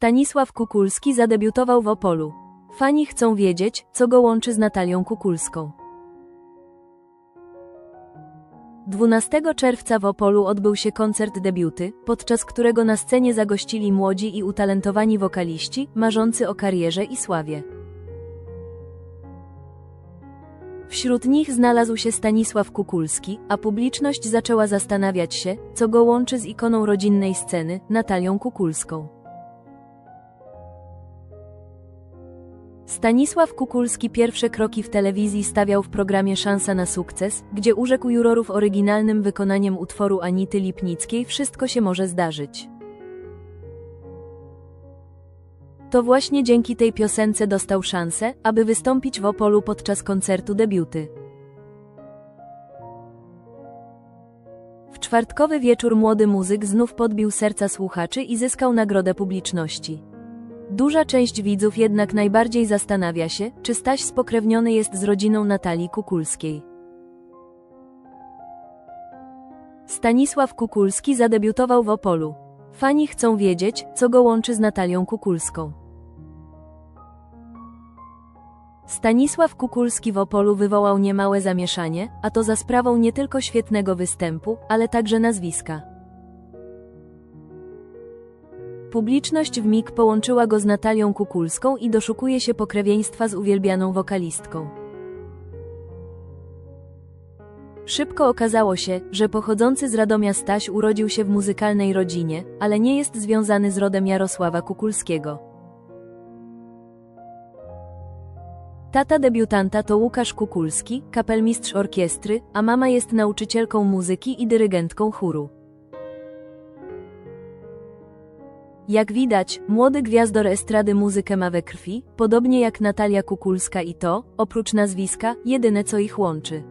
Stanisław Kukulski zadebiutował w Opolu. Fani chcą wiedzieć, co go łączy z Natalią Kukulską. 12 czerwca w Opolu odbył się koncert debiuty, podczas którego na scenie zagościli młodzi i utalentowani wokaliści, marzący o karierze i sławie. Wśród nich znalazł się Stanisław Kukulski, a publiczność zaczęła zastanawiać się, co go łączy z ikoną rodzinnej sceny, Natalią Kukulską. Stanisław Kukulski pierwsze kroki w telewizji stawiał w programie Szansa na sukces, gdzie urzekł jurorów oryginalnym wykonaniem utworu Anity Lipnickiej Wszystko się może zdarzyć. To właśnie dzięki tej piosence dostał szansę, aby wystąpić w Opolu podczas koncertu debiuty. W czwartkowy wieczór młody muzyk znów podbił serca słuchaczy i zyskał nagrodę publiczności. Duża część widzów jednak najbardziej zastanawia się, czy Staś spokrewniony jest z rodziną Natalii Kukulskiej. Stanisław Kukulski zadebiutował w Opolu. Fani chcą wiedzieć, co go łączy z Natalią Kukulską. Stanisław Kukulski w Opolu wywołał niemałe zamieszanie, a to za sprawą nie tylko świetnego występu, ale także nazwiska. Publiczność w mig połączyła go z Natalią Kukulską i doszukuje się pokrewieństwa z uwielbianą wokalistką. Szybko okazało się, że pochodzący z Radomia Staś urodził się w muzykalnej rodzinie, ale nie jest związany z rodem Jarosława Kukulskiego. Tata debiutanta to Łukasz Kukulski, kapelmistrz orkiestry, a mama jest nauczycielką muzyki i dyrygentką chóru. Jak widać, młody gwiazdor estrady muzykę ma we krwi, podobnie jak Natalia Kukulska i to, oprócz nazwiska, jedyne co ich łączy.